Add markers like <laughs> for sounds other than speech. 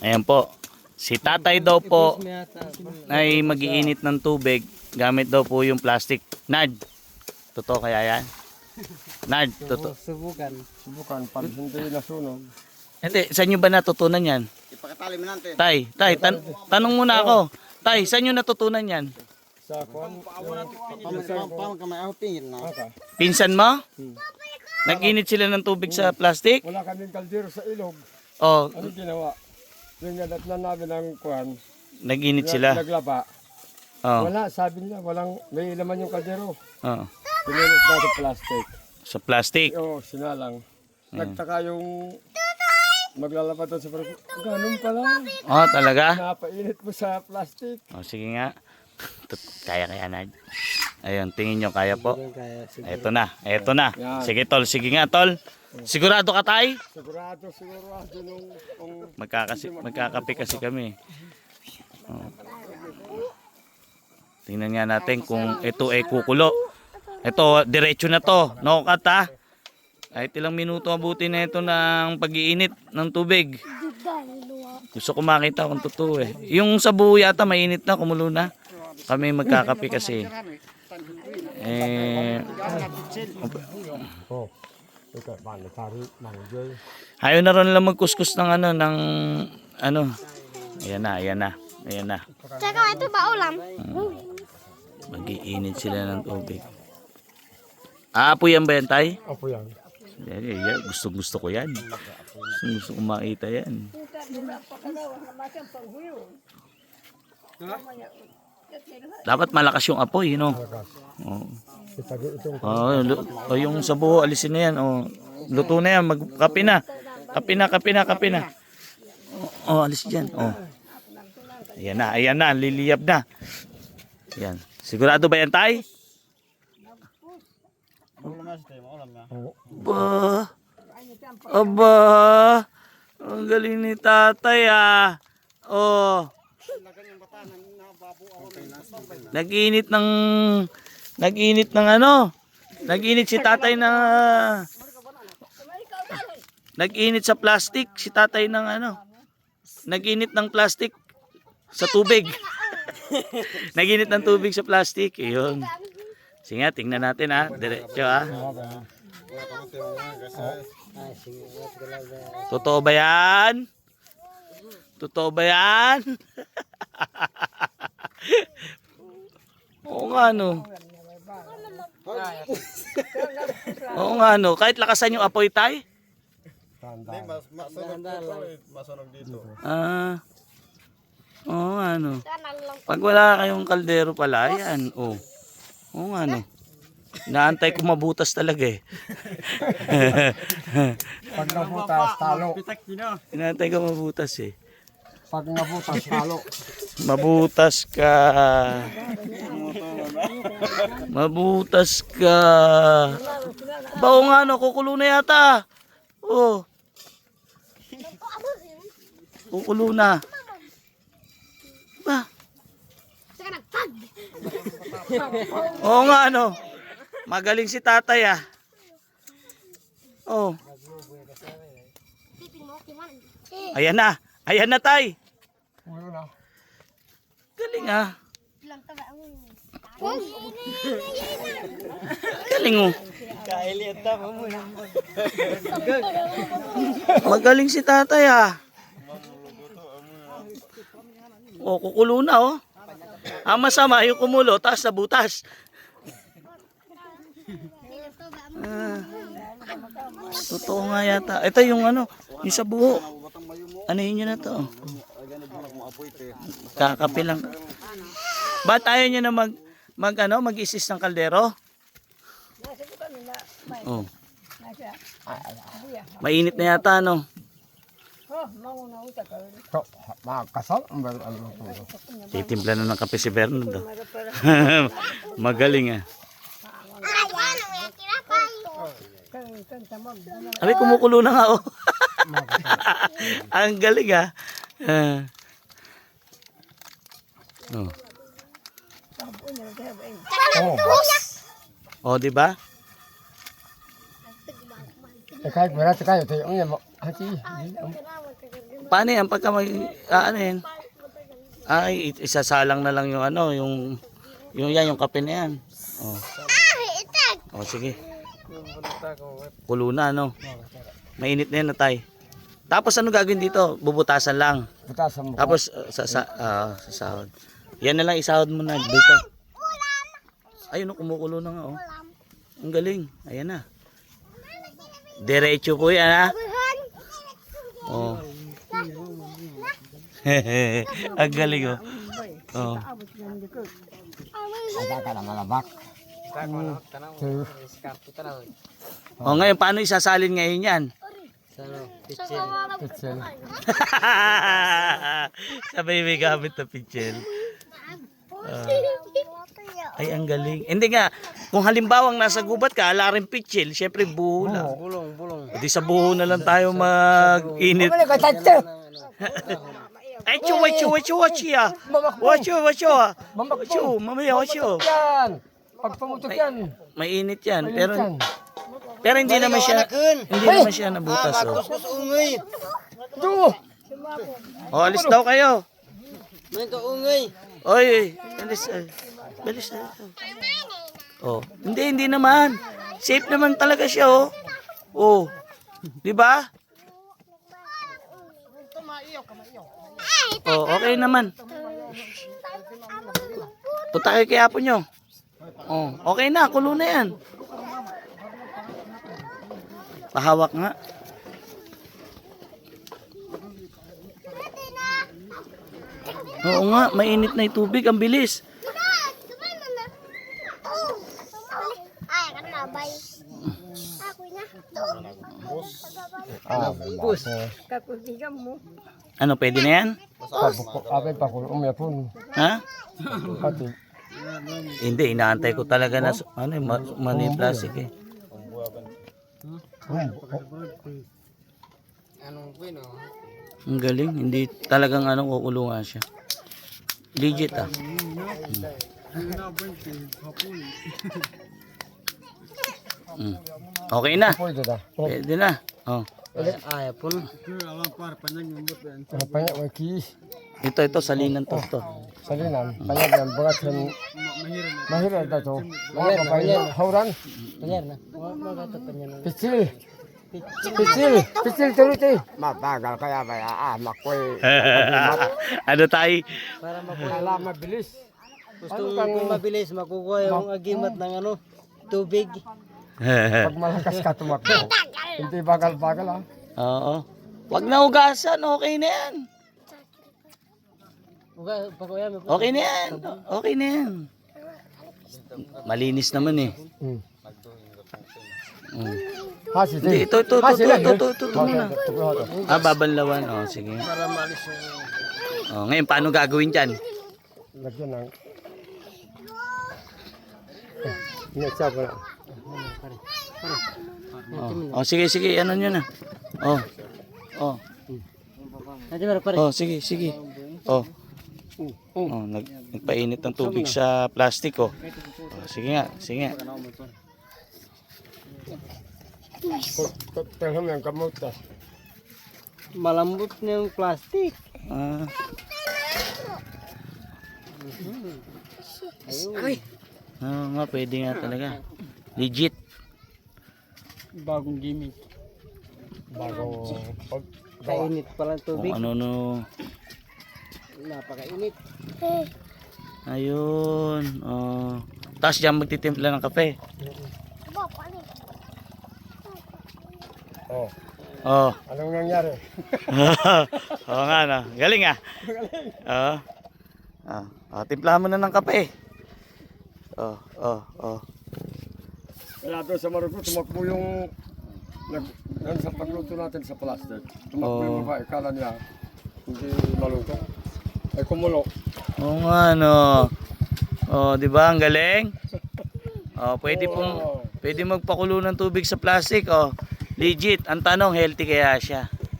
Ayan po. Si tatay daw po ay magiinit ng tubig gamit daw po yung plastic. Nad, totoo kaya yan? Nad, totoo. Subukan. Subukan, pag hindi nasunog. Hindi, saan nyo ba natutunan yan? Ipakatali mo natin. Tay, tay, tan- tanong muna ako. Tay, saan nyo natutunan yan? Sa kwan, Paano ka may ahopingin na? baka. Pinsan mo? Nag-init sila ng tubig sa plastic? Wala kaming kaldero sa ilog. O, Ano ginawa? Yung nadatnan namin ng kwan, nag-init sila? naglaba. O, Wala, sabi niya, walang, may laman yung kaldero. o, Pinunot na sa plastic. sa plastic. Oo, sinalang. Nagtaka yung maglalapad doon sa plastic. Ganun pala. O, talaga? Napainit mo sa plastic. O, sige nga. Tut- Kaya kaya na. Ayun, tingin nyo, kaya po. Eto na, eto na. Sige tol, sige nga tol. Sigurado ka tay? Sigurado, sigurado nung kung Magkakasi, magkakape kasi kami. Oh. Tingnan nga natin kung ito ay kukulo. Ito, diretso na to. No cut ha. Kahit ilang minuto mabuti na ito ng pag-iinit ng tubig. Gusto ko makita kung totoo eh. Yung sa buo yata mainit na, kumulo na. Kami magkakape kasi. Eh, Oh. Ayaw na rin lang magkuskus ng ano, ng ano. Ayan na, ayan na. Ayan na. Tsaka ito ba ulam? Mag-iinit sila ng tubig. Aapo yan ba yan, tay? Apo yan. Yan. Gusto, gusto ko yan. Gusto, gusto ko makita yan. Dapat malakas yung apoy, you know. Oh, lu- oh, yung sa buho, alisin na yan. Oh, luto na yan. Magkape na. Kape na, kape na, kape na. Oh, oh alis dyan. Oh. Ayan na, ayan na. Liliyab na. Yan. Sigurado ba yan, tay? Ba. Aba. Ang galing ni tatay ah. Oh. Nag-init ng Nag-init ng ano? Nag-init si tatay ng Nag-init sa plastic si tatay ng ano? Nag-init ng plastic sa tubig. <laughs> Nag-init ng tubig sa plastic. Ayun. Sige tingnan natin ha. Diretso ha. Ba? Totoo ba yan? Totoo ba yan? <laughs> Oo nga no. Oo nga no. Kahit lakasan yung apoy tay. Hindi, mas masunog dito. eh. Masunog dito. Ah. Oo nga no. Pag wala kayong kaldero pala, yan. Oo. Oo nga no. Naantay ko mabutas talaga eh. <laughs> pag nabutas, talo. Inaantay ko mabutas eh. Pag nabutas, talo. Mabutas ka. Mabutas ka. Bao nga no, kukulo na yata. Oh. Kukulo na. Ba? Oo nga ano. Magaling si tatay ah. Oh, ayan na. Ayan na tay. Ulo na. Galing ah. Ang... Galing oh. Kailiit na mo muna. <laughs> Magaling si tatay ah. O, kukulo na oh. Ang masama yung kumulo, taas na butas. Ah, totoo nga yata. Ito yung ano, yung sa buho. Ano yun na to? Kakape lang. Ba't ayaw nyo na mag, mag ano, mag-isis ng kaldero? Oh. Mainit na yata, no? Titimpla na ng kape si Bernardo. <laughs> Magaling ah. Ay, ano yung tinapay? Abi, kumukulo na nga oh. <laughs> Ang galing ah. Ah. Oh. Oh. Oh, di ba? Kahit wala sa kayo, tayo ang. Hati. Paano yan? Pagka mag, ah, ano yan? Ay, isasalang na lang yung ano, yung, yung yan, yung kape na yan. Oh. Oh, sige. Kulo na, no? Mainit na yan, natay. Tapos ano gagawin dito? Bubutasan lang. Butasan mo. Tapos uh, sa sa ah, sa sahod. Yan na lang isahod mo na dito. Ayun, oh, kumukulo na nga oh. Ang galing. Ayan na. Diretso po yan ha. Oh. <laughs> <laughs> Ang galing oh. Oh. Ada ka na malabak. Oh, ngayon paano isasalin ngayon yan? Pitchel. <laughs> Pitsil. Sabay may gamit na pichel. Ay, ang galing. Hindi nga, kung halimbawang nasa gubat ka, ala rin pichel, syempre buho na. Bulong, bulong. Di sa buho na lang tayo mag-init. Ay, chu, ay, chu, ay, chu, ay, chu, ah. Wacho, wacho. Wacho, mamaya, wacho. Yan. Pag pumutok yan. Mainit yan, pero Yan. pero hindi naman siya hindi naman siya nabutas oh. Kuskus ungay. Do. Oh, alis daw kayo. May ka ungay. Oy, alis. ay. Alis na. Oh, hindi hindi naman. Safe naman talaga siya oh. Oh. 'Di ba? Oh, okay naman. Punta kayo kay apo nyo. Oh, okay na, kulo na yan. Pahawak nga. Oo nga, mainit na yung tubig, ang bilis. Ah. Ano, pwede na yan? Ha? Hindi, inaantay ko talaga na, ano, eh, mani plastic eh. Anong pino? Ang galing, hindi talagang ano, kukulungan siya. Legit ah. Mm. Okay na. Pwede na. Oh. Ay, pun. Panya wa ki. Ito, ito, salinan to. to. Salinan. Panya yan bagat yan. Mahirap da to. Mahirap pa yan. Hauran. Panyar na. Na. Pitsil. Pitsil. Pitsil turuti. Mabagal kaya ba ah makoy. <laughs> ano tayo? Para makuha. Ala mabilis. Gusto kung mabilis makukuha yung agimat ng ano, tubig. <laughs> Pag malakas ka tumakbo. <laughs> Hindi bagal-bagal ah. Oo. Wag na ugasan, okay na yan. Okay na yan. Okay na yan. Malinis naman eh. Mm. Hasi Hindi, ito, ito, ito, ito, ito, ito, ito, muna. Ah, babanlawan. Oh, sige. Oh, ngayon, paano gagawin dyan? Lagyan ng... Inatsa pa na. Oh, oh sige, sige, ano nyo na. Oh, oh, para pare. oh, sige, sige. Oh, oh nag, nagpainit ng tubig sa plastic, oh. oh sige nga, sige nga. Telham yang kamot ah. Malambot na yung plastic. Ah, Ay. oo nga, pwede nga talaga. Legit. Bagong gimmick. Bago pag Kainit pala ang Kung tubig. ano no. Napakainit. Ayun. Oh. Tapos dyan magtitimpla ng kape. oh, Oh. anong nangyari? <laughs> Oo nga no. Galing ah. Oo. Ah. Oh, timplahan mo na ng kape. Oh, oh, oh. Kaya doon sa Maroko, tumakbo yung nag, yan sa pagluto natin sa plastic. Tumakbo yung Oo. babae, kala niya hindi maluto. Ay kumulo. Oo nga no. Oh, 'di ba? Ang galing. Oh, pwede pong pwede magpakulo ng tubig sa plastic, oh. Legit. Ang tanong, healthy kaya siya?